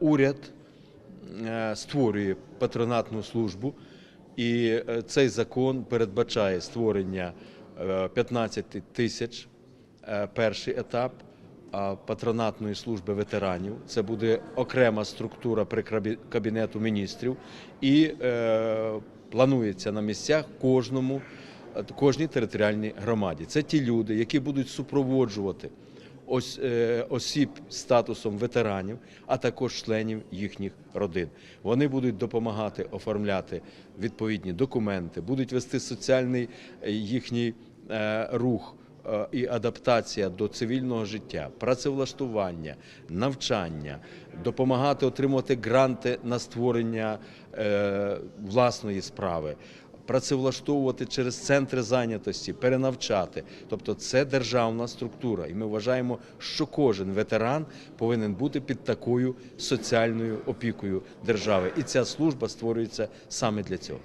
Уряд е, створює патронатну службу, і е, цей закон передбачає створення е, 15 тисяч е, перший етап патронатної служби ветеранів. Це буде окрема структура при Кабінету міністрів, і планується на місцях кожному кожній територіальній громаді. Це ті люди, які будуть супроводжувати осіб з статусом ветеранів, а також членів їхніх родин. Вони будуть допомагати оформляти відповідні документи, будуть вести соціальний е, їхній е, рух. е, І адаптація до цивільного життя, працевлаштування, навчання, допомагати отримувати гранти на створення е, власної справи, працевлаштовувати через центри зайнятості, перенавчати. Тобто це державна структура, і ми вважаємо, що кожен ветеран повинен бути під такою соціальною опікою держави. І ця служба створюється саме для цього.